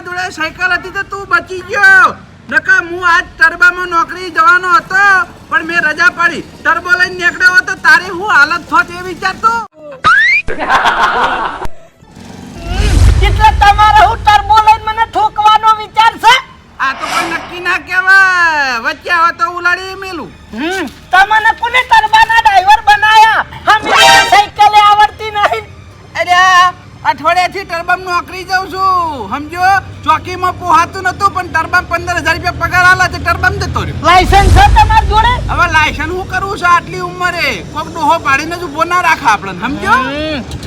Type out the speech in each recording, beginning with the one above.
મારા જોડે સાયકલ હતી તો તું બચી ગયો. નકા હું આજ ટર્બામાં નોકરી જવાનો હતો પણ મેં રજા પાડી. ટર્બો લઈને નીકળ્યો હતો તારી હું હાલત થોત એ વિચારતો. એટલે તમારે હું ટર્બો લઈને મને ઠોકવાનો વિચાર છે? આ તો કોઈ નક્કી ના કહેવાય. વચ્ચે આવે તો ઉલાડી મેલું. હમ, તમને કોને ટર્બાના ડ્રાઈવર બનાયા? હમે અઠવાડિયાથી ટર્બમ નોકરી જાઉં છું. સમજો? ચોકીમાં પોહાતું નતું પણ ટર્બમ પંદર હજાર રૂપિયા પગાર આલા છે ટર્બમ જતો રહ્યો. લાયસન્સ છે તમારી જોડે? હવે લાયસન્સ હું કરું છું આટલી ઉંમરે? કોક ડોહો પાડીને જ ઊભો ના રાખે આપણને સમજો?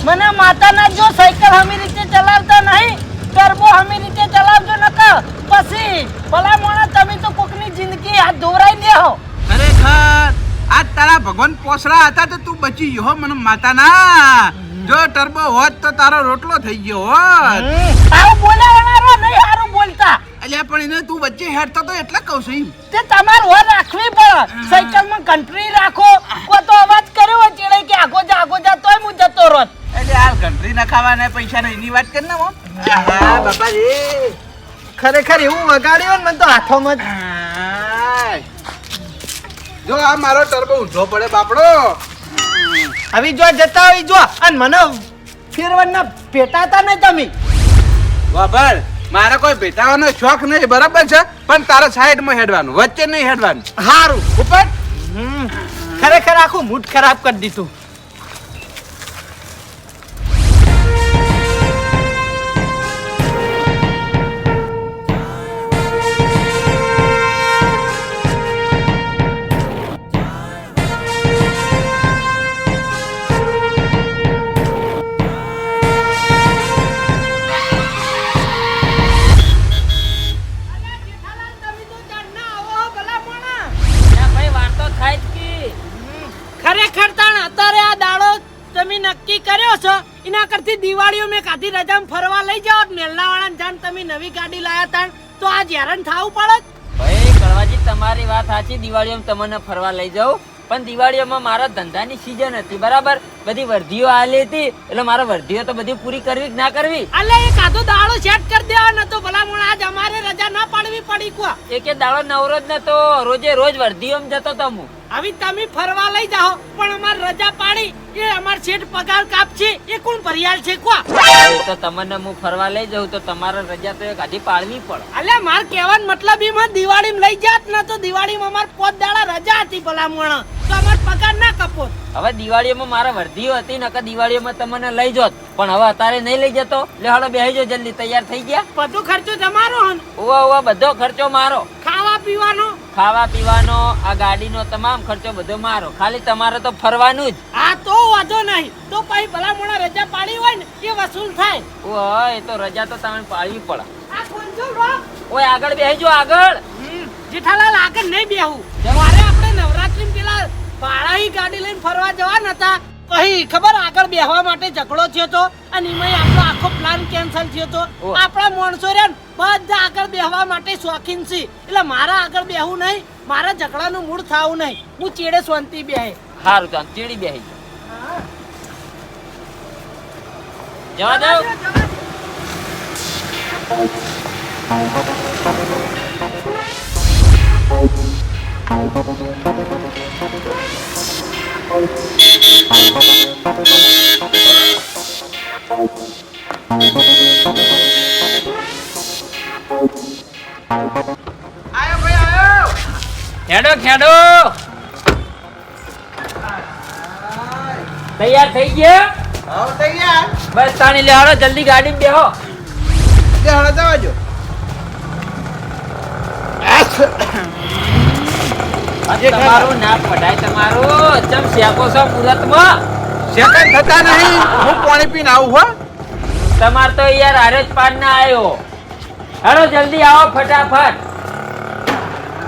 મને માતાના જો સાયકલ હમી રીતે ચલાવતા નહીં ટર્બો હમી રીતે ચલાવજો નકર પછી ભલા મોણા તમે તો કોકની જિંદગી હાથ ધોરાઈ લ્યો. ખરેખર? આ તારા ભગવાન પોસરા હતા તો તું બચી ગયો મને માતા ના જો ટર્બો હોત તો તારો રોટલો થઈ ગયો હોત. આવું બોલાવનારો નહીં હારું બોલતા. અલ્યા પણ એને તું વચ્ચે હેડતો તો એટલે કહું છું તે તમારે વર રાખવી પડે. સાયકલમાં કંટ્રી રાખો. કો તો અવાજ કર્યો હોય ચેડે કે આગો જા આગો જા તોય હું જતો રોત એટલે હાલ ઘંટરી ના ખાવાના પૈસા નહીં એની વાત કરી ને મોમ હા બાપાજી. ખરેખર એવું વગાડ્યો ને મને તો હાથોમાં જ. જો આ મારો ટર્બો ઊંધો પડે બાપડો. આવી જો જતા હોય જો અને મને ફેરવાના પેટાતા નહીં તમે. વાબર મારે કોઈ ભેટાવાનો શોખ નહીં બરાબર છે? પણ તારા સાઈડમાં હેડવાનું વચ્ચે નહીં હેડવાનું. હારું. ઉપર? ખરેખર આખું મૂડ ખરાબ કરી દીધું. રજામાં ફરવા લઈ જાઓ મેલના વાળા જાણ તમે નવી ગાડી લાયા તાણ તો આ હેરાન થાવું પડે ભાઈ કળવાજી તમારી વાત સાચી. દિવાળીમાં તમને ફરવા લઈ જાઉં. પણ દિવાળીઓમાં મારા ધંધાની સિઝન હતી બરાબર? બધી વર્ધીઓ આલી હતી એટલે મારા વર્ધીઓ તો બધી પૂરી કરવી કે ના કરવી? અલે એ આધો દાડો સેટ કરી દેવાનો તો ભલા મોણ આજ અમારે રજા ના પાડવી પડી કો એક દાડો નવરો જ નતો રોજે રોજ વર્ધીઓમાં જતો તો હું. હવે તમે ફરવા લઈ જાઓ. પણ અમાર રજા પાડી. એ અમાર શેઠ પગાર કાપશે. એ કોણ ભરિયાલ છે? કો? તો તમને હું ફરવા લઈ જાઉં તો તમારે રજા તો આધી પાડવી પડે. અલે માર કહેવાનો મતલબ એમાં દિવાળીમાં લઈ જાત ન તો દિવાળીમાં અમાર પોત દાડા રજા હતી ભલામણ. તો અમાર પગાર ના કપોત હવે દિવાળીમાં મારા વર્ધીઓ હતી નકર દિવાળીઓમાં તમને લઈ જોત પણ હવે અત્યારે નહીં લઈ જતો. લે હાલો બેહી જો જલ્દી. તૈયાર થઈ ગયા? બધો ખર્ચો તમારો હન. ઓવા ઓવા બધો ખર્ચો મારો. ખાવા પીવાનો ખાવા પીવાનો આ ગાડીનો તમામ ખર્ચો બધો મારો. ખાલી તમારે તો ફરવાનું જ. આ તો વાંધો નહીં. તો પછી ભલા મોણા રજા પાડી હોય ને એ વસૂલ થાય. ઓય એ તો રજા તો તમને પાડવી પડે. આ રોક ઓય આગળ બેહજો આગળ. જેઠાલાલ આગળ નહીં બેહું. મારે આપણે નવરાત્રી પેલા ભાડાની ગાડી લઈને ફરવા જવાના હતા પછી ખબર આગળ બેહવા માટે ઝઘડો થયો તો અને એમાં આપણો આખો પ્લાન કેન્સલ થયો તો આપણા માણસો રે ને બધા આગળ બેહવા માટે શોખીન છે. એટલે મારા આગળ બેહવું નહીં, મારા ઝઘડાનું મૂળ થવું નહીં. હું ચેડે શાંતિ બેહે. સારું તો ચેડી ચીડી જવા જાઓ Thank દો. આયો ભાઈ આયો. ખેડો ખેડો. તૈયાર થઈ ગયા? હા તૈયાર. બસ તાણી લે હાલો જલ્દી ગાડી બેહો. જે હવે જવા જો તમારું ના પડાય તમારું. ચમ શેકો છો મુહૂર્તમાં શેકન થતા નહીં. હું પાણી પીને આવું હો. તમાર તો યાર હારે જ પાડ ના આવ્યો હેડો જલ્દી આવો ફટાફટ.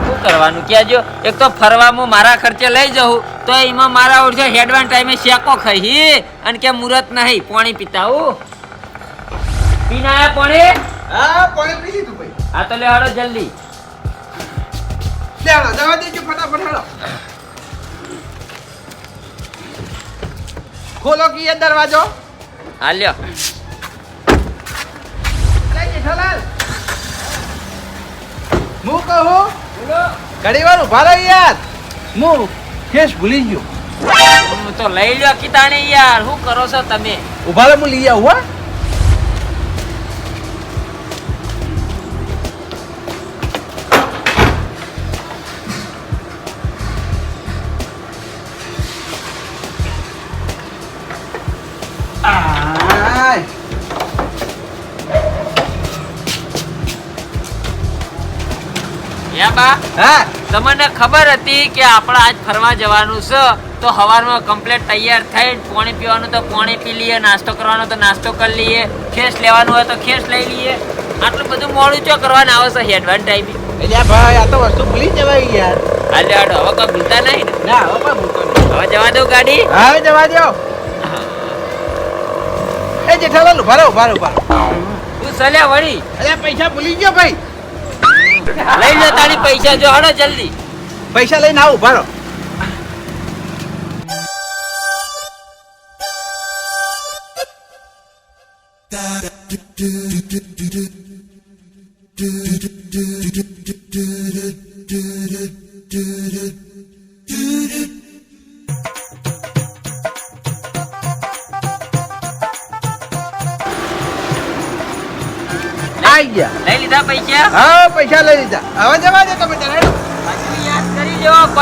શું કરવાનું? કહેજો એક તો ફરવા હું મારા ખર્ચે લઈ જઉં તો એમાં મારા ઓળખે હેડવાન ટાઈમે શેકો ખાઈ અને કે મુરત નહીં પાણી પીતા હું પીને આયા પાણી? હા પાણી પી લીધું ભાઈ. હા તો લે હાલો જલ્દી. લે જવા દેજો ફટાફટ હાલો ખોલો કી એ દરવાજો હા લ્યો. અરે જેઠાલાલ હું કહું? ઘણી વાર ઊભા રહી યાર. હું કેસ ભૂલી ગયો. તો લઈ લો કિતાણી યાર. શું કરો છો તમે? ઊભા રહો હું લઈ આવું હા. બા હા? તમને ખબર હતી કે આપણે આજ ફરવા જવાનું છે? તો સવારમાં કમ્પ્લેટ તૈયાર થઈ પાણી પીવાનું તો પાણી પી લઈએ નાસ્તો કરવાનો તો નાસ્તો કરી લઈએ ખેસ લેવાનું હોય તો ખેસ લઈ લઈએ. આટલું બધું મોડું ચો કરવાનું આવે છે હેડવાન ટાઈમે? એટલે ભાઈ આ તો વસ્તુ ભૂલી જવાય યાર. હાલે હાડો હવે કોઈ ભૂલતા નહીં ને? ના હવે કોઈ ભૂલતો નહીં. હવે જવા દો ગાડી. હવે જવા દો એ જેઠાલાલ ઊભા રહો ઊભા રહો ઊભા સલ્યા વળી. અરે પૈસા ભૂલી ગયો ભાઈ. લઈ લે તારી પૈસા જો હડો જલ્દી. પૈસા લઈને આવો ઊભા રહો. આઈ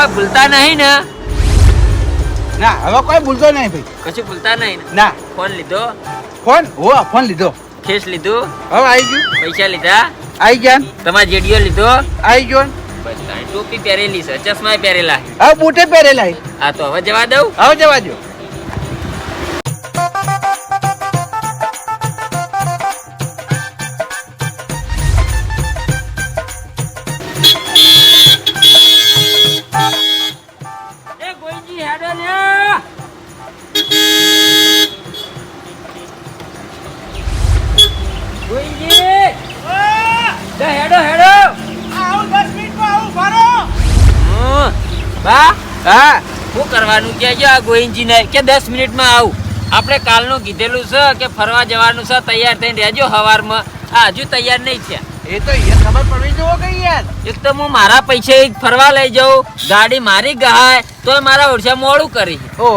કોઈ ભૂલતા નહીં ને. ના હવે કોઈ ભૂલતો નહીં ભાઈ. કશું ભૂલતા નહીં ને. ના. ફોન લીધો? ફોન? હો ફોન લીધો. ખેસ લીધો? હવે આવી ગયું. પૈસા લીધા? આવી ગયા? તમારા જેડીઓ લીધો? આવી ગયો બસ ટોપી પહેરેલી છે ચશ્મા પહેરેલા. હવે બૂટે પહેરેલા. આ તો હવે જવા દઉં? હવે જવા દો કરવાનું કહેજો આ ગોહિંજીને કે દસ મિનિટમાં આવું. આપણે કાલનું કીધેલું છે કે ફરવા જવાનું છે તૈયાર થઈને રહેજો સવારમાં આ હજુ તૈયાર નહીં છે એ તો ખબર પડવી જોવો કે યાર. એક તો હું મારા પૈસે ફરવા લઈ જાઉં ગાડી મારી ગહાય તો મારા ઓળખ્યા મોડું કરી. ઓ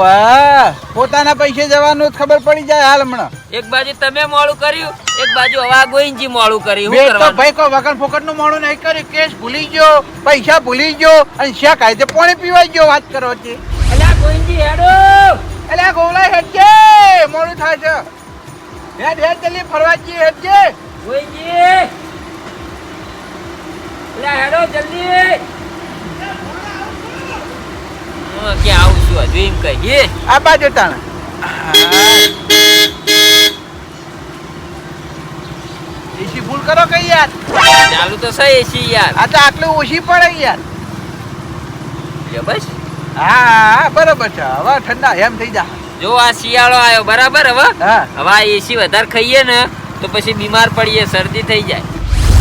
પોતાના પૈસે જવાનું ખબર પડી જાય હાલ હમણાં. એક બાજુ તમે મોડું કર્યું એક બાજુ હવા ગોઈનજી મોડું કર્યું હું કરવાનું? ભાઈ કો વગર ફોકટનું મોડું નહીં કર્યું કેસ ભૂલી ગયો પૈસા ભૂલી ગયો અને શા કાયદે પાણી પીવા ગયો વાત કરો છે અલ્યા ગોઈનજી હેડો. આ ગોવલા હેડજે મોડું થાય છે. હેડ હેડ જલ્દી ફરવા જઈએ હેડજે. અલ્યા હેડો જલ્દી. કે આવું છું હજુ એમ કહીએ આ બાજુ તાણે. એસી ફૂલ કરો કે યાર? ચાલુ તો છે એસી યાર. આ તો આટલું ઓછી પડે યાર. બસ. હા બરાબર છે. હવે ઠંડા એમ થઈ જા. જો આ શિયાળો આવ્યો બરાબર હવે? હા. હવે આ એસી વધારે ખાઈએ ને તો પછી બીમાર પડીએ શરદી થઈ જાય.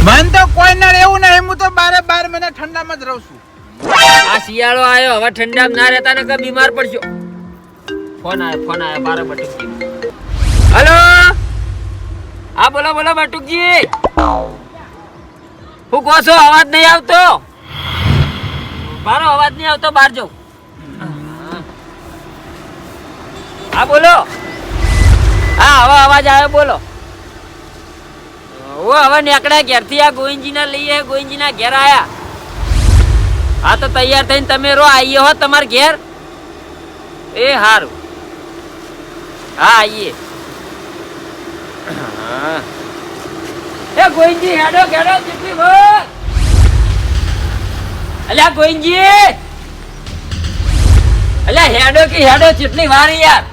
મન તો કોઈ ના રહેવું નહીં હું તો બારે બાર મહિના ઠંડામાં જ રહું છું. આ શિયાળો આવ્યો હવે ઠંડા ના રહેતા ને બીમાર પડશો? ફોન આવ્યો ફોન આવ્યો બારે બટુકજી. હલો? હા બોલો બોલો બટુકજી. હું કહો છો અવાજ નહીં આવતો? મારો અવાજ નહીં આવતો બહાર જાઉં હા, બોલો. હા, હવે અવાજ આવ્યો, બોલો. ઓ હવે નીકળ્યા ઘેરથી આ ગોવિંદજીના લઈએ ગોવિંદજીના ઘેર આયા. હા, તો તૈયાર થઈને તમે રો આવીએ હો તમાર ઘેર. એ હારું. હા આવીએ. એ ગોવિંદજી હેડો ઘેડો જેટલી વાર અલ્યા ગોવિંદજી. અલ્યા હેડો કે હેડો, જેટલી વાર યાર.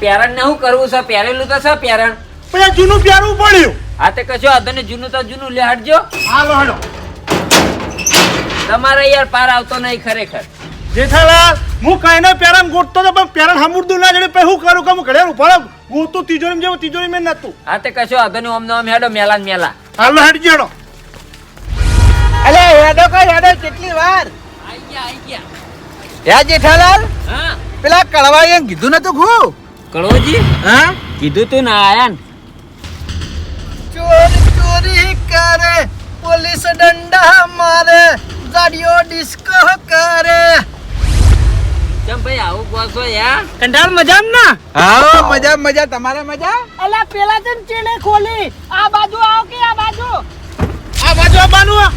પેરણ ને શું કરવું છે? પહેરેલું તો છે પેરણ પછી જૂનું પ્યારું પડ્યું આ તે કશો વાંધો જૂનું તો જૂનું. લે હટજો. હાલો હાલો. તમારે યાર પાર આવતો નહીં ખરેખર. જેઠાલાલ હું કઈ નો પેરામ ગોતતો તો પણ પેરણ હમુરદું ના જડે પછી હું કરું કે હું ઘડે ઉપાડો ગોતું તિજોરી જેવું તિજોરી મેં નતું આ તે કશો વાંધો ઓમ નો હેડો મેલા ને મેલા. હાલો હેડ જેડો. અલે હેડો કઈ હેડો કેટલી વાર? આઈ ગયા આઈ ગયા. હે જેઠાલાલ હા. પેલા કળવાઈએ કીધું નતું ખુ? કળોજી હા? કીધું તું ના આયા ને. ચોરી ચોરી કરે પોલીસ દંડા મારે ગાડીઓ ડિસ્કો કરે. ભાઈ આવું ગોસો યાર? કંટાળ મજા ના? આવો મજા મજા. તમારે મજા? અલા પેલા તો ચીણે ખોલી. આ બાજુ આવો કે આ બાજુ? આ બાજુ આવવાનું. આ.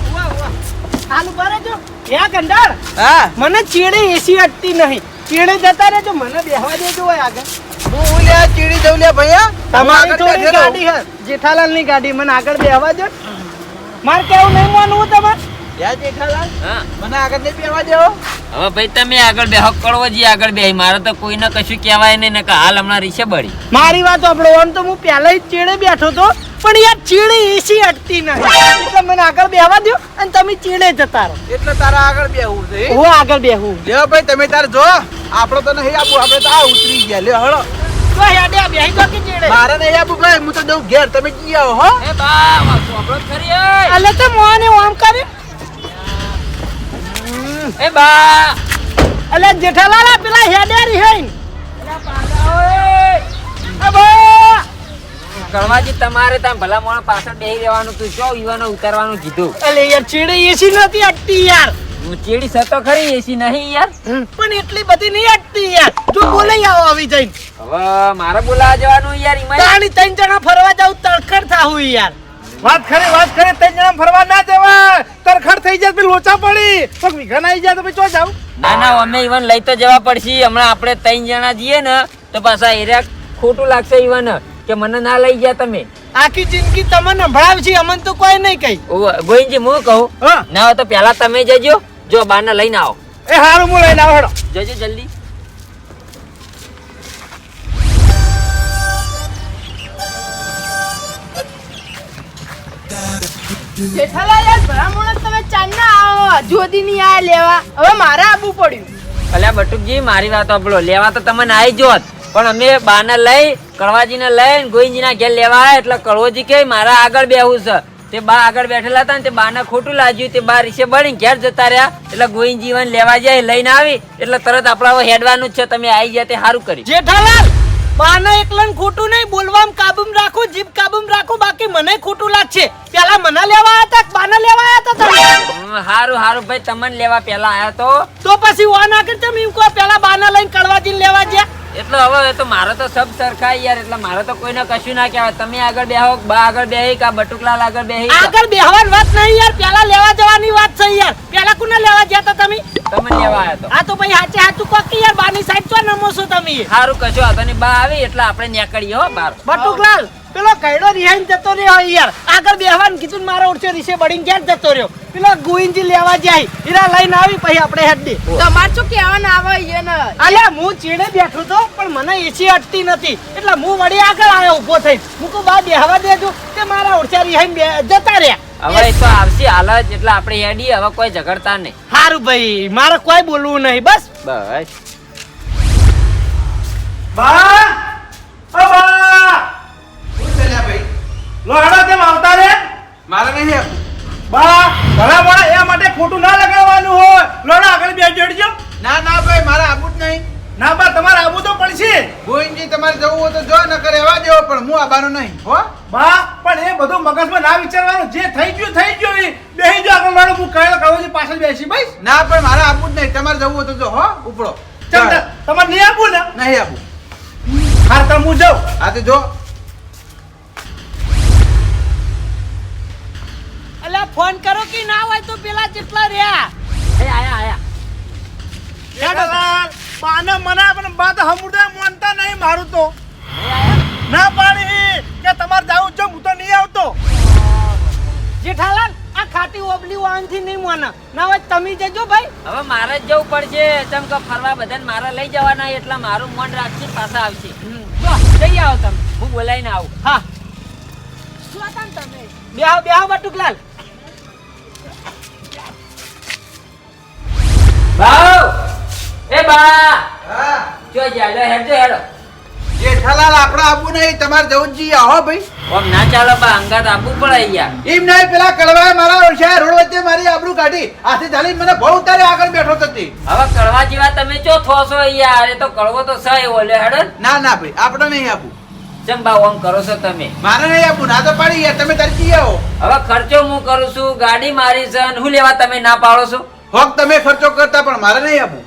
હાલ ઊભા રહેજો. હે કંટાળ હા. મને ચીડે એસી અટતી નહીં. ચીડે જતા રહેજો. મને બેહવા દેજો હોય આગળ. હું લ્યા ચીડી જઉં લ્યા ભૈયા? તમારી જોડે ગાડી હે. જેઠાલાલની ગાડી. મને આગળ બેહવા દો. મારે કેવું નહીં માનવું તમારે? યા જેઠાલાલ હા. મને આગળ નહીં બેવા દેવો. હવે ભાઈ તમે આગળ બેહો કળવોજી આગળ બેહી. મારે તો કોઈને કશું કહેવાય નહીં ને કે હાલ હમણાં રીસે બળી. મારી વાત આપણો ઓન તો હું પહેલા જ ચીડે બેઠો તો. પણ યાર ચીડે એસી અટતી નથી. એટલે મને આગળ બેહવા દો અને તમે ચીડે જતા રહો. એટલે તારા આગળ બેહવું છે હું? આગળ બેહું. લ્યો ભાઈ તમે તાર જો આપણો તો નહીં આપું આપણે તો આ ઉતરી ગયા. લ્યો હળો. તો હેડે બેહી તો કે ચીડે. મારે નહીં આપું ભાઈ હું તો દઉં ઘેર તમે જી આવો હો. એ બા જ ખરી એ. અલે તો મોને આમ કરે એ બા. અલે જેઠાલાલ પેલા હેડે રિહાઈન કળવાજી તમારે ત્યાં ભલા મોણ પાછળ બેહી રહેવાનું તું શું યુવાનો ઉતારવાનું કીધું? અલે યાર ચીડે એસી નથી અટતી યાર. ચેડી ચીડી સતો ખરી એસી નહીં યાર. પણ એટલી બધી નહીં અટતી યાર. જો બોલાઈ આવો આવી જઈને. હવે મારે બોલાવા જવાનું યાર ઈમાં તાણી ત્રણ જણા ફરવા જાવ તડખડ થાવું યાર. વાત ખરી વાત ખરી ત્રણ જણા ફરવા ના જવા તરખડ થઈ જાય પછી લોચા પડી. તો વિઘન આવી જાય તો પછી ચો જાવ ના ના અમે ઈવન લઈ તો જવા પડશે. હમણાં આપણે ત્રણ જણા જઈએ ને તો પાછા એરિયા ખોટું લાગશે ઈવન. કે મને ના લઈ ગયા તમે? આખી જિંદગી તમને સંભળાવશે અમને તો કોઈ નહીં કઈ ઓ, ગોવિંદજી હું કહું? ના હોય તો પહેલા તમે જજો જો બાને લઈને આવો. એ હારું હું લઈને આવો હેડો. જજો જલ્દી. જેઠાલાલ ભલામણ તમે ચાંદના આવો હજુ સુધી નહીં લેવા. હવે મારે આવવું પડ્યું. અલ્યા બટુકજી મારી વાત સાંભળો લેવા તો તમે આવી જોત. પણ અમે બાને લઈ કડવાજીને લઈને ગોવિંદજીના ઘેર લેવા આવ્યા એટલે કળવોજી કે મારા આગળ બેહવું છે. તે બા આગળ બેઠેલા હતા ને તે બાને ખોટું લાગ્યું. તે બા રીસે બળીને ઘેર જતા રહ્યા એટલે ગોવિંદજી લેવા જાય લઈને આવી એટલે તરત આપણા હેડવાનું જ છે. તમે આવી ગયા તે સારું કર્યું. જેઠાલાલ બાને એકલન ખોટું નહીં બોલવામ કાબુમ રાખો જીભ કાબુમ રાખો બાકી મને ખોટું લાગશે. પેલા મને લેવા આવ્યા હતા બાને લેવા આવ્યા હતા તમે? હારું હારું ભાઈ તમને લેવા પહેલા આવ્યા તો. તો પછી વા ના તમે મેં કહો પેલા બાને લઈને કડવાજીને લેવા ગયા? એટલે હવે તો મારે તો સબ સરખા યાર એટલે મારે તો કોઈને કશું ના કહેવાય. તમે આગળ બેહો હો બા આગળ બેહી કા બટુકલાલ આગળ બેહી કે? આગળ બેહવાની વાત નહીં યાર પેલા લેવા જવાની વાત છે યાર. પેલા કોને લેવા ગયા હતા તમે? તમે લેવા આવ્યા તો. આ તો ભાઈ હાચે હાચું કહો કે યાર બાની સાઈડ તો નમો છો તમે? સારું કશો હતો ને બા આવી એટલે આપણે નીકળીએ હો બાર બટુકલાલ પેલો કઈડો રિહાઈન જતો રહ્યો યાર. આગળ બેહવાનું કીધું ને મારો ઓછો રીસે બળીને ક્યાં જતો રહ્યો. પેલો ગોવિંદજી લેવા જાય. હીરા લઈને આવી પછી આપણે હેડી તમાર શું કહેવાનું આવે એને અલ્યા હું ચીડે બેઠો તો પણ મને એસી અટતી નથી. એટલે હું વળી આગળ આવ્યો ઊભો થઈ હું કહું બા બેહવા દેજો તે મારા ઓરચારી રિહાઈન જતા રહ્યા. હવે એ તો આવશે હાલ જ એટલે આપણે હેડી હવે કોઈ ઝઘડતા નહીં. સારું ભાઈ મારે કોઈ બોલવું નહીં બસ. બસ. બા! ઓ બા! શું છે લ્યા ભાઈ? લો હેડો આવતા રે? મારે નહીં બા ભલા મોણા એ માટે ખોટું ના લગાવવાનું હોય. લોડા આગળ બે જોડજો ના ના ભાઈ મારા આબુ જ નહીં. ના બા તમારે આબુ તો પડશે. ગોવિંદજી તમારે જવું હોય તો જો ન કરે એવા દેવો પણ હું આવવાનું નહીં હો. બા પણ એ બધું મગજમાં ના વિચારવાનું. જે થઈ ગયું થઈ ગયું એ. બેસી જો આગળ લોડો હું કયો કહું છું પાછળ બેસી ભાઈ ના પણ મારે આપવું જ નહીં. તમારે જવું હોય તો જો હો ઉપડો. ચાલ. તમારે નહીં આપવું ને? નહીં આપું હા તો હું જાઉં. આ તો જો. ફોન કરો કે ના હોય તો પેલા જેટલા રહ્યા. એ આયા આયા. જગલાલ બાને મના પણ બા તો હમુદા માનતા નહીં મારું તો. ના પાડી કે તમારે જાવું છો હું તો નહીં આવતો. જેઠાલાલ આ ખાટી ઓબલી વાહનથી નહીં મોના. ના હોય તમે જજો ભાઈ. હવે મારે જ જવું પડશે. તેમ કે ફરવા બધાને મારે લઈ જવાના એટલે મારું મન રાખશે પાછા આવશે. જો જઈ આવો તમે. હું બોલાવીને આવું. હા. શું તમે બેહો બેહો બટુકલાલ. ભાવ! એ બા! હા. જો હેડ હેડજો હેડો. જેઠાલાલ આપણે આબુ નહીં તમારે જવું જ જોઈએ. આવો ભાઈ. ઓમ ના ચાલો બા અંગાત આપવું પડે યાર એમ નહીં પેલા કડવાએ મારા ઓળખ્યા રોડ વચ્ચે મારી આબરૂ કાઢી. આથી ચાલી મને બહુ તારે આગળ બેઠો હતી હવે કડવા જેવા તમે ચો થો છો યાર એ તો કડવો તો સહી ઓલે હેડ. ના ના ભાઈ આપણે નહીં આપવું જેમ બા ઓમ કરો છો તમે? મારે નહીં આપવું ના તો પાડી યાર તમે તારી જઈ આવો હવે ખર્ચો હું કરું છું ગાડી મારી છે હું લેવા તમે ના પાડો છો? હોક તમે ખર્ચો કરતા પણ મારે નહીં આપવું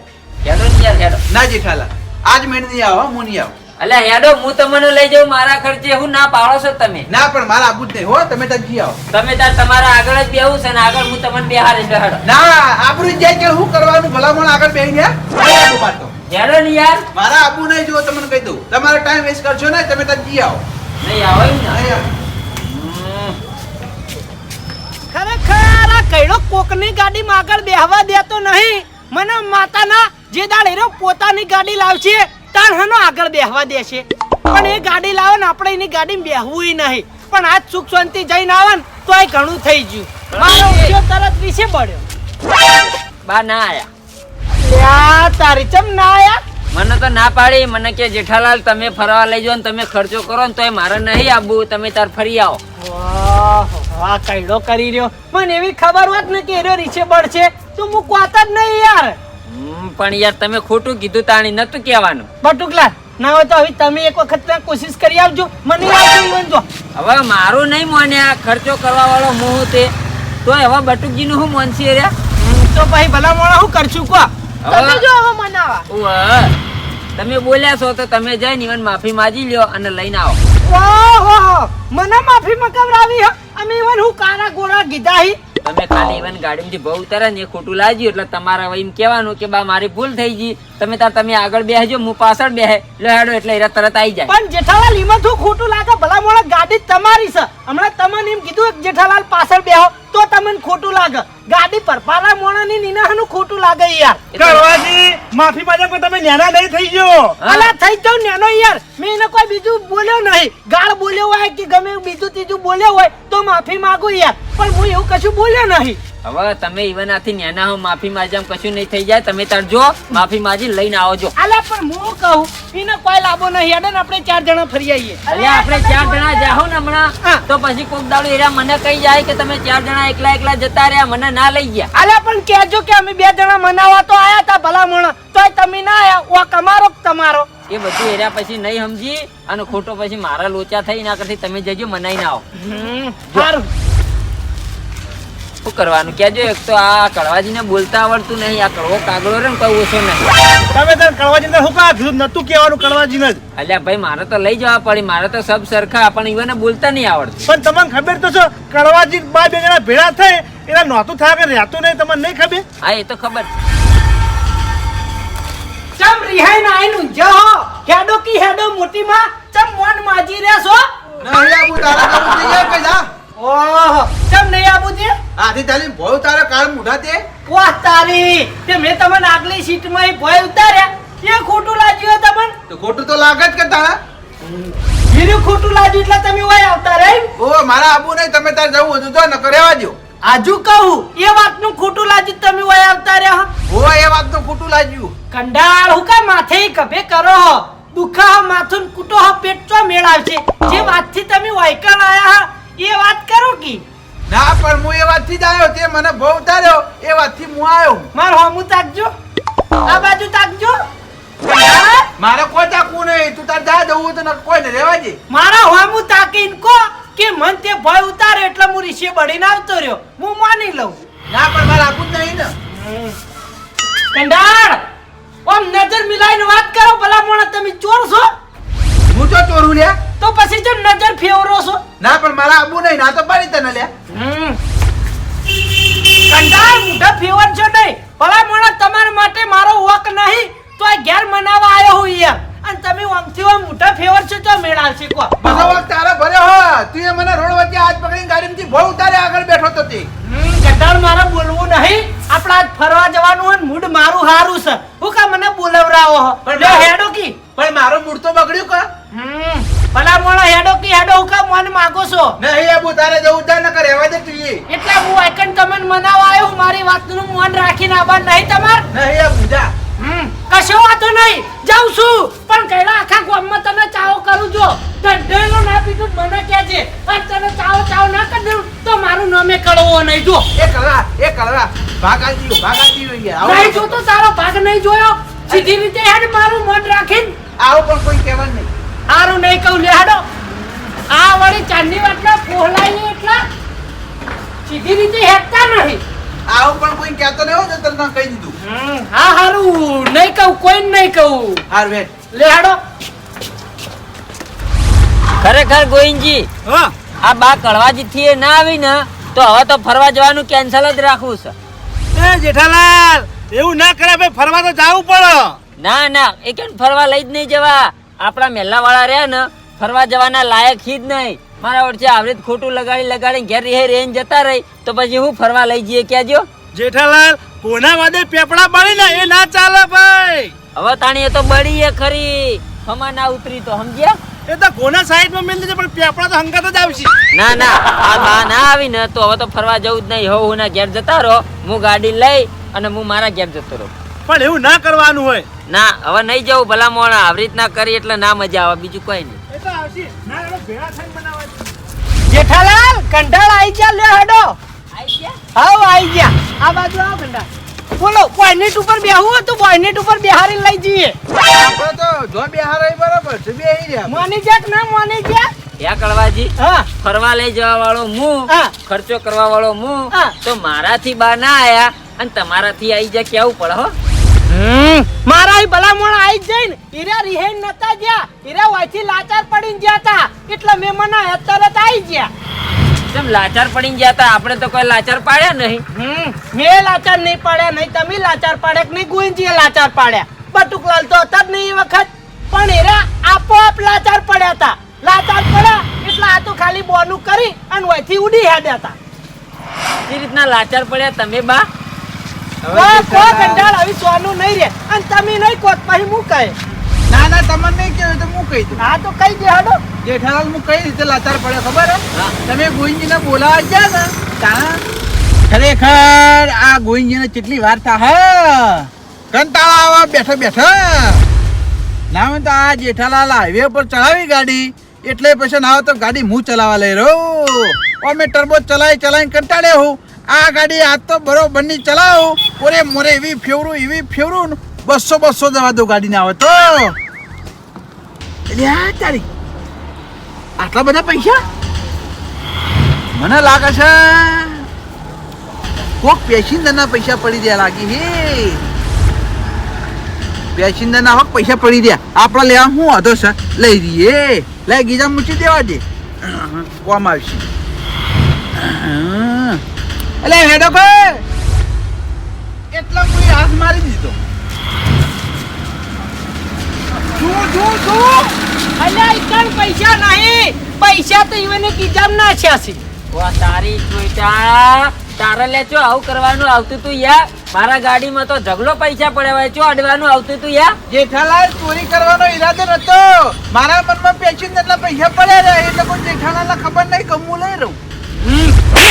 હેડો ને યાર હેડો. ના જેઠાલાલ આજ મેળ નહીં આવો હું નહીં આવું. અલ્યા હેડો હું તમને લઈ જાઉં મારા ખર્ચે હું ના પાડો છો તમે. ના પણ મારા આબુ જ નહીં. હો તમે ત્યાં આવો. તમે તાર તમારા આગળ જ બેહું છે ને આગળ હું તમને બેહારી દઉં, હેડો. ના આબરૂ જાય કે હું કરવાનું? ભલામણ આગળ બેહીને આપવું પાછો હેડો ને યાર. મારા આબુ નહીં જો તમને કહી દઉં. તમારો ટાઈમ વેસ્ટ કરશો ને તમે ત્યાં જઈ આવો. નહીં આવો ને? ખરેખર આ કઈડો કોકની ગાડીમાં આગળ બેહવા દેતો નહીં. મને માતાના જે દાડ એનો પોતાની ગાડી લાવશે તાર હનો આગળ બેહવા દેશે. પણ એ ગાડી લાવે ને આપણે એની ગાડીમાં બેહવું નહીં. પણ આજ સુખ શાંતિ જઈને આવે ને તો એ ઘણું થઈ ગયું. મારો ઉદ્યોગ તરત વિશે પડ્યો બા ના આયા. લ્યા, તારી ચમ ના આયા? મને તો ના પાડી. મને કે જેઠાલાલ તમે ફરવા લઈ જાઓ ને તમે ખર્ચો કરો ને તોય મારે નહીં આવવું. તમે તાર ફરી આવો. આ કઈડો કરી રહ્યો. મને એવી ખબર હોત ને કે એરો રીછે બળશે તો હું કોત જ નહીં યાર. પણ યાર તમે ખોટું કીધું તાણી નતું કહેવાનું. બટુકલા ના હોય તો હવે તમે એક વખત કોશિશ કરી આવજો મને આવજો ઈવન જો હવે મારું નહીં મોન્યા ખર્ચો કરવા વાળો હું તે. તો હવે બટુકજી નું હું મોનસી રહ્યા તો ભાઈ ભલા મોણા હું કરશું કો. તમે જો હવે મનાવા. તમે બોલ્યા છો તો તમે જઈને ઈવન માફી માજી લ્યો અને લઈને આવો. ઓહો મને માફી મકવરાવી હે. અમે ઈવન હું કારા ગોળા કીધા હી. તમે ખાલી ઈવન ગાડીમાંથી બહુ ઉતારે ને ખોટું લાગ્યું એટલે તમારે એમ કહેવાનું કે બા મારી ભૂલ થઈ ગઈ. તમે તાર તમે આગળ બેસજો હું પાછળ બેહે લે હેડો એટલે એરા તરત આવી જાય. પણ જેઠાલાલ ઈમાં શું ખોટું લાગે ભલા મોળા ગાડી તમારી છે. હમણાં તમને એમ કીધું કે જેઠાલાલ પાછળ બેહો. તો તમને ખોટું લાગે. ગાડી પરપારા મોણાની નીનાહનું ખોટું લાગે યાર. કરવાજી માફી માંગે પણ તમે નેના નહીં થઈ ગયો? અલા થઈ જાવ નેનો યાર. મેં એને કોઈ બીજું બોલ્યો નહીં. ગાળ બોલ્યો હોય કે ગમે બીજું ત્રીજું બોલ્યો હોય તો માફી માંગુ યાર. પણ હું એવું કશું બોલ્યો નહીં. હવે તમે ઈવન આથી નેના હો માફી માજમ કશું નહીં થઈ જાય. તમે તાર જો માફી માજી લઈને આવજો અલા પણ હું કહું? એને કોઈ લાભો નહીં. હેડે ને આપણે ચાર જણા ફરી આવીએ અલ્યા આપણે ચાર જણા જાહો ને હમણાં. તો પછી કોક દાડો એરા મને કહી જાય કે તમે ચાર જણા એકલા એકલા જતા રહ્યા મને ના લઈ ગયા. અલા પણ કહેજો કે અમે બે જણા મનાવા તો આયા તા ભલા મોણા તોય તમે ના આયા. ઓ કમારો તમારો? એ બધું એરા પછી નહીં સમજી અને ખોટો પછી મારા લોચા થઈ ના કરતી તમે જજો મનાઈ ના આવો. સારું શું કરવાનું? કેજો એક તો આ કડવાજીને બોલતા આવડતું નહીં આ કડવો કાગડો રે ને કોઈ ઓછો નહીં. તમે તાર કડવાજીને શું કા કીધું નતું કહેવાનું કડવાજીને જ. અલ્યા ભાઈ મારે તો લઈ જવા પડી મારે તો સબ સરખા પણ ઈવને બોલતા નહીં આવડતું. પણ તમને ખબર તો છો કડવાજી બા બે જણા ભેળા થાય એના નહોતું થાય કે રહેતું નહીં તમને નહીં ખબર? હા એ તો ખબર. ચમ રિહાઈ ના આઈનું જો હેડો કી હેડો મોટી માં ચમ મોન માજી રેસો નહીં આપવું તારા કરવું થઈ કે જા. ઓહો કેમ નહીં આબુ તે? આથી ચાલી ભોય તારા કાળ મુઢા તે? વાહ તારી તે મેં તમને આગલી સીટમાં ભોય ઉતાર્યા. કે ખોટું લાગ્યું તમને? તો ખોટું તો લાગે જ કે તારા? બીજું ખોટું લાગ્યું એટલે તમે ઓય આવતા રે ઓ મારા આબુ નહીં તમે તાર જવું હતું તો ન કરેવા દ્યો. આજુ કહું એ વાતનું ખોટું લાગ્યું તમે ઓય આવતા રહ્યા. ઓ એ વાતનું ખોટું લાગ્યું. કંડાળ હું કા માથે કભે કરો દુખા માથું કૂટો પેટ ચો મેળાવશે જે વાતથી તમે વાયકણ આયા એ વાત કરો કી? ના પણ હું એ વાતથી જ આવ્યો. તે મને બહુ ઉતાર્યો. એ વાતથી હું આવ્યો. માર હમુ તાકજો. આ બાજુ તાકજો. મારે કોઈ તાકવું નહીં. તું તાર જા દઉં તો નકર કોઈ ને રહેવા દે. મારા હમુ તાકીને કો કે મન તે ભય ઉતારે એટલે હું રીશે બળીને આવતો રહ્યો. હું માની લઉં. ના પણ મારે આપવું જ નહીં ને. કંડાળ ઓમ નજર મિલાઈને વાત કરો ભલા મોણા તમે ચોર છો? હું તો ચોરું લ્યા. તો પછી જો નજર ફેવરો છો. ના પણ મારા આબુ નહીં ના તો પાડી તને લ્યા. કંડાળ મોઢા ફેવર છો નહીં. ભલા મોણા તમારા માટે મારો વક નહીં તો આ ઘેર મનાવા આવ્યો હું યાર. અને તમે આમથી હોય મોટા ફેવર છો તો મેળા કો. બધો વખત તારા ભર્યો હો તું એ મને રોડ વચ્ચે હાથ પકડીને ગાડીમાંથી બહુ ઉતારે આગળ બેઠો તો તે. કંટાળ મારે બોલવું નહીં. આપણે આજ ફરવા જવાનું હોય મૂડ મારું હારું છે. હું કા મને બોલાવરાવો હો? પણ હેડો કી. પણ મારો મૂડ તો બગડ્યું કે? હમ ભલા મોણા હેડો કે હેડો હું કા મને માગો છો? નહીં આબુ તારે જવું છે નકર રહેવા દે તું એ. એટલે હું આઈકન તમને મનાવવા આવ્યો મારી વાતનું મન રાખીને આવા નહીં તમાર? નહીં એ જા હમ, કશો વાતો નહીં જાઉં છું. પણ કઈલા આખા ગામમાં તને ચાવો કરું જો. ધંધેલો ના પીધું મને કહેજે અને તને ચાવો ચાવો ના કરી દઉં તો મારું નામે કળવો નહીં જો. એ કલરા એ કલરા. ભાગ આલી દીધો ભાગ આલી દીધો યાર. આવું. નહીં જોતો તારો ભાગ નહીં જોયો. સીધી રીતે હેડ મારું મન રાખીને. આવું પણ કોઈ કહેવાનું નહીં. હારું નહીં કહું લે હાડો. આ વળી ચાંદની વાટલા પહોળાઈ એટલા. સીધી રીતે હેકતા નહીં. આવું પણ કોઈ કહેતો નહીં હોય તો તને કહી દીધું. હા હારું. નહીં કહું કોઈ નહીં કહું. હાર વેટ લે હાડો. ખરેખર ગોવિંદજી હા. આ બા કળવાજી થી ના આવી ને તો હવે તો ફરવા જવાનું કેન્સલ જ રાખવું છે. એ જેઠાલાલ એવું ના કરે ભાઈ ફરવા તો જાવું પડે. ના ના એ કેમ ફરવા લઈ જ નહીં જવા? આપણા મહેલાવાળા રહ્યા ને ફરવા જવાના લાયક જ નહીં. મારા વચ્ચે આવરીત રીતે ખોટું લગાડી લગાડી ઘેર રહે રેન જતા રહી તો પછી હું ફરવા લઈ જઈએ કહેજો જેઠાલાલ કોના વાદે પેપડા બળી ને એ ના ચાલે ભાઈ? હવે તાણી એ તો બળી એ ખરી. હમા ના ઉતરી તો સમજ્યા? એ તો કોના સાઈડમાં મેલ દેજે પણ પેપડા તો હંગાત જ આવશે. ના ના આ બા ના આવી ને તો હવે તો ફરવા જવું જ નહીં. હો ના ઘેર જતા રહો. હું ગાડી લઈ અને હું મારા ઘેર જતો રહું. પણ એવું ના કરવાનું હોય. ના હવે નહીં જવું ભલા મોણા આવી રીતના કરી એટલે ના મજા આવે બીજું કોઈ નહીં. એ તો આવશે. ના એનો ભેળા થઈને બનાવવા જેઠાલાલ કંટાળ આઈ ગયા લે હાડો. હાવ આઈ ગયા. આ બાજુ આવો કંટાળ. બોલો બોયનેટ ઉપર બેહવું હતું બોયનેટ ઉપર બેહારી લઈ જઈએ. આપણે તો જો બિહાર બરાબર છે બેહી રહ્યા માની જાક ના માની જાક યા કળવાજી હા. ફરવા લઈ જવા વાળો હું હા. ખર્ચો કરવા વાળો હું હા. તો મારાથી બા ના આયા અને તમારાથી આવી જા કેવું પડે હો? મારા ભલામણ આઈ જ જઈને હીરા રિહેન નતા ગયા. હીરા વાયથી લાચાર પડીને જ્યાં તા. એટલે મેં મને તરત આઈ ગયા. કેમ લાચાર પડીને ગયા તા? આપણે તો કોઈ લાચાર પાડ્યા નહીં. મેં લાચાર નહીં પાડ્યા નહીં તમે લાચાર પાડ્યા કે નહીં ગોવિંદજીએ લાચાર પાડ્યા. બટુકલાલ તો હતા જ નહીં એ વખત. પણ હીરા આપોઆપ લાચાર પડ્યા હતા લાચાર પડ્યા એટલે આ તો ખાલી બોનું કરી અને વાયથી ઉડી હેડ્યા હતા એ રીતના લાચાર પડ્યા તમે બા? કંટાળ આવી સોનું નહીં રે અને તમે નહીં કોત પછી કહે? ના ના તમને નહીં કહેવાય તો હું કહી દઉં. હા તો કઈ દે હાડો જેઠાલાલ હું કઈ રીતે લાચાર પડે ખબર હે? તમે ગોવિંદજીને બોલાવા ગયા ને? તાણા ખરેખર આ ગોવિંદજીને કેટલી વાર થા હે? કંટાળા આવા બેઠા બેઠા. ના તો આ જેઠાલાલ હાઈવે પર ચલાવી ગાડી. એટલે પછી ના હોય તો ગાડી હું ચલાવવા લઈ રહ્યો અમે ટર્બો ચલાવી ચલાવી કંટાળે હું. આ ગાડી આજ તો બરોબરની ચલાવું. ઓરે મોરે એવી ફેવરું એવી ફેવરું બસો બસો જવા દો ગાડી ને આવે તો. આટલા બધા પૈસા? મને લાગે છે કોક પેસેન્જરના પૈસા પડી ગયા લાગી હે. પેસેન્જરના હક પૈસા પડી ગયા આપડે લેવા હું હતો છે? લઈ રહીએ લઈ ગીજા મૂકી દેવા દે. કોમ આવશે. એટલે હેડો કે એટલો કોઈ હાથ મારી દીધો. શું શું શું અલ્યા ઈકણ પૈસા નહીં. પૈસા તો ઈવને કિજામ ના છે. વાહ તારી જોઈતા તારે લે આવું કરવાનું આવતું તું યા. મારા ગાડીમાં તો ઝઘડો પૈસા પડ્યા હોય ચો અડવાનું આવતું તું યા. જેઠાલાલ ચોરી કરવાનો ઈરાદો નતો. મારા મનમાં પેશિંદ એટલા પૈસા પડ્યા રહ્યા એટલે કોઈ જેઠાલાલ ખબર નહીં કે લઈ રહું.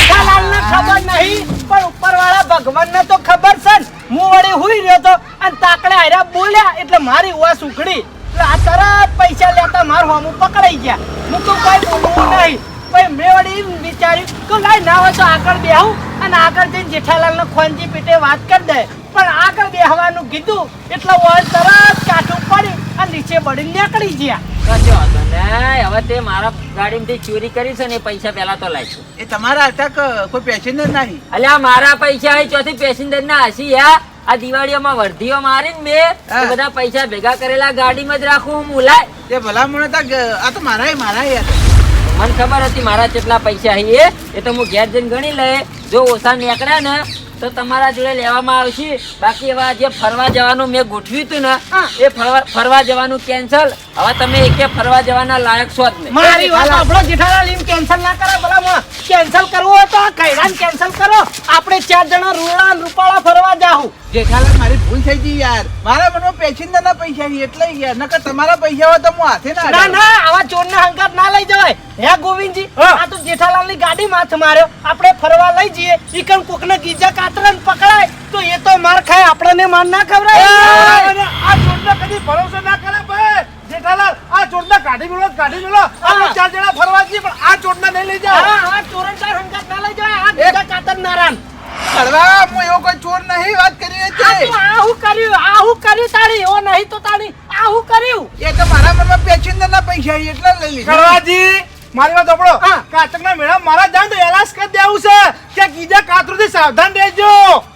જેઠાલાલને ખબર નહીં, પણ ઉપરવાળા ભગવાનને તો ખબર છે ને. હું વળી હુઈ રહ્યો તો અને તાકડે હાર્યા બોલ્યા, એટલે મારી વાસ ઉખડી. આ તરત પૈસા લેતા મારું હોમું પકડાઈ ગયા. હું તો કોઈ બોલવું નહીં. પછી મેં વળી એમ વિચાર્યું કે લાઈ ના હોય તો આગળ બેહું અને આગળ જઈને જેઠાલાલને ખોંજી પીટે વાત કરી દે. પણ આગળ બેહવાનું કીધું, એટલે વળ તરત કાઠું પડી અને નીચે પડીને નીકળી ગયા. કશો વાંધો નહીં. હવે તે મારા ગાડીમાંથી ચોરી કરી છે ને પૈસા પહેલા તો લાવીશું એ તમારા હતા કોઈ પેસેન્જર નહીં. અલ્યા મારા પૈસા હોય ચોથી પેસેન્જર ના હસી યા આ દિવાળીઓમાં વર્ધીઓ મારીને મેં બધા પૈસા ભેગા કરેલા ગાડીમાં જ રાખું હું મુલાય. એ ભલા મને હતા આ તો મારા મારા મને ખબર હતી મારા કેટલા પૈસા હી એ એ તો હું ઘેર જઈને ગણી લે જો ઓછા નીકળ્યા ને તો તમારા જોડે લેવામાં આવશે. બાકી એવા જે ફરવા જવાનું મેં ગોઠવ્યું હતું ને એ ફરવા ફરવા જવાનું કેન્સલ હવે તમે એકે ફરવા જવાના લાયક છો જ નહીં. મારી વાત આપણો જેઠાલાલ એમ કેન્સલ ના કરે ભલા કેન્સલ કરવું હોય તો કૈરાન કેન્સલ કરો. આપણે ચાર જણા રૂડા રૂપાળા ફરવા જાહું. જેઠાલાલ મારી ભૂલ થઈ ગઈ યાર. મારા મનમાં પેચિંદાના પૈસા છે એટલે યાર. નકર તમારા પૈસા હોય તો હું હાથે ના ના ના આવા ચોરના હંકાર ના લઈ જવાય. હે ગોવિંદજી આ તો જેઠાલાલની ગાડી માથ માર્યો. આપણે ફરવા લઈ જઈએ. ઈકન કોકને ગીજા કાતરન પકડાય તો એ તો માર ખાય. આપણને માર ના ખવરાય આ આ ચોરને કદી ભરોસો ના કરે ભાઈ. જેઠાલાલ આ ચોરને કાઢી મેળો કાઢી મેળો આપણે ચાર જણા ફરવા જઈએ પણ આ ચોરને નહીં લઈ જાય હા હા ચોરનચાર હંકાર ના લઈ જવાય. આ ગીજા કાતર નારાયણ કડવા હું એવો કોઈ ચોર નહીં વાત કરી હતી. આ હું કર્યું આ હું કર્યું તાળી એવો નહીં તો તાળી આ હું કર્યું. એ તો મારા મનમાં પેચિંદાના પૈસા એટલે લઈ લીધા. કરવાજી મારી વાત સાંભળો. હા. મેળા મારા જાણ તો એલાસ કરી દેવું છે. કે કીજા કાતરુથી સાવધાન રહેજો.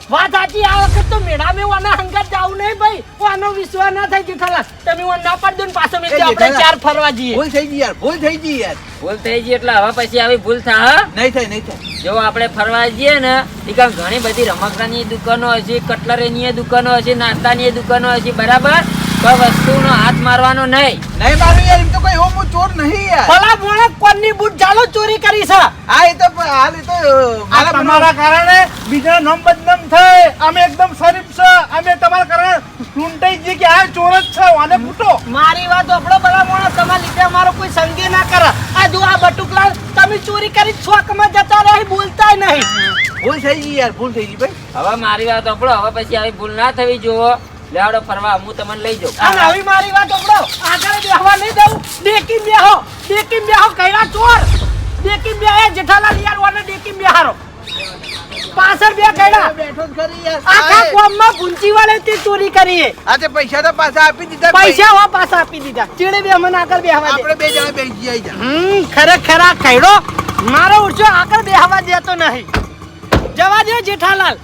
વાત સાચી આ વખત તો મેળામાં વાના હંગાત જાવું નહીં ભાઈ. આનો વિશ્વાસ ના થાય જેઠાલાલ તમે વાન ના પાડ દો ને પાછો મેં આપણે ચાર ફરવા જઈએ. ભૂલ થઈ ગઈ યાર ભૂલ થઈ ગઈ યાર. ભૂલ થઈ ગઈ એટલે હવે પછી આવી ભૂલ થા નહીં થાય નહીં થાય. જો આપણે ફરવા જઈએ ને એ ઘણી બધી રમકડાની દુકાનો હશે કટલરીની દુકાનો હશે નાસ્તાની દુકાનો હશે બરાબર? કોઈ વસ્તુનો હાથ મારવાનો નહીં. નહીં મારું યાર એમ તો કોઈ હું ચોર નહીં યાર. ભલા કોની બૂટ ચોરી કરી છે? આ એ તો હાલ એ તો આ મારા તમારા કારણે બીજા નામ બદનામ થાય. અમે એકદમ શરીફ છે. અમે તમારા કારણે લૂંટાઈ જઈએ કે આ ચોર જ છે આને ફૂટો મારી વાત આપણો ભલા મોણે તમારા લીધે અમારો કોઈ સંગે ના કરે. આ જો આ બટુકલાલ તમે ચોરી કરી છોકમાં જતા રહી બોલતા નહીં. ભૂલ થઈ ગઈ યાર ભૂલ થઈ ગઈ ભાઈ. હવે મારી વાત સાંભળો હવે પછી આવી ભૂલ ના થવી જુઓ. લેવડો ફરવા હું તમને લઈ જાઉં. અને આવી મારી વાત ઓકડો આગળ બેહવા નહીં દઉં. ડેકી બેહો. ડેકી બેહો કઈરા ચોર. ડેકી બેહે જેઠાલાલ યાર ઓને ડેકી બેહારો. પાછળ બે કઈરા બેઠો જ ખરી યાર આખા આ ગામમાં ગુંચી વાળે તે ચોરી કરીએ. આજે પૈસા તો પાછા આપી દીધા. પૈસા હો પાછા આપી દીધા. ચીડે બે મને આગળ બેહવા દે. આપણે બે જણા બેસી જઈ જા. હમ ખરેખર આ કઈડો મારો ઉર્જો આગળ બેહવા દેતો નહીં. જવા દે જેઠાલાલ.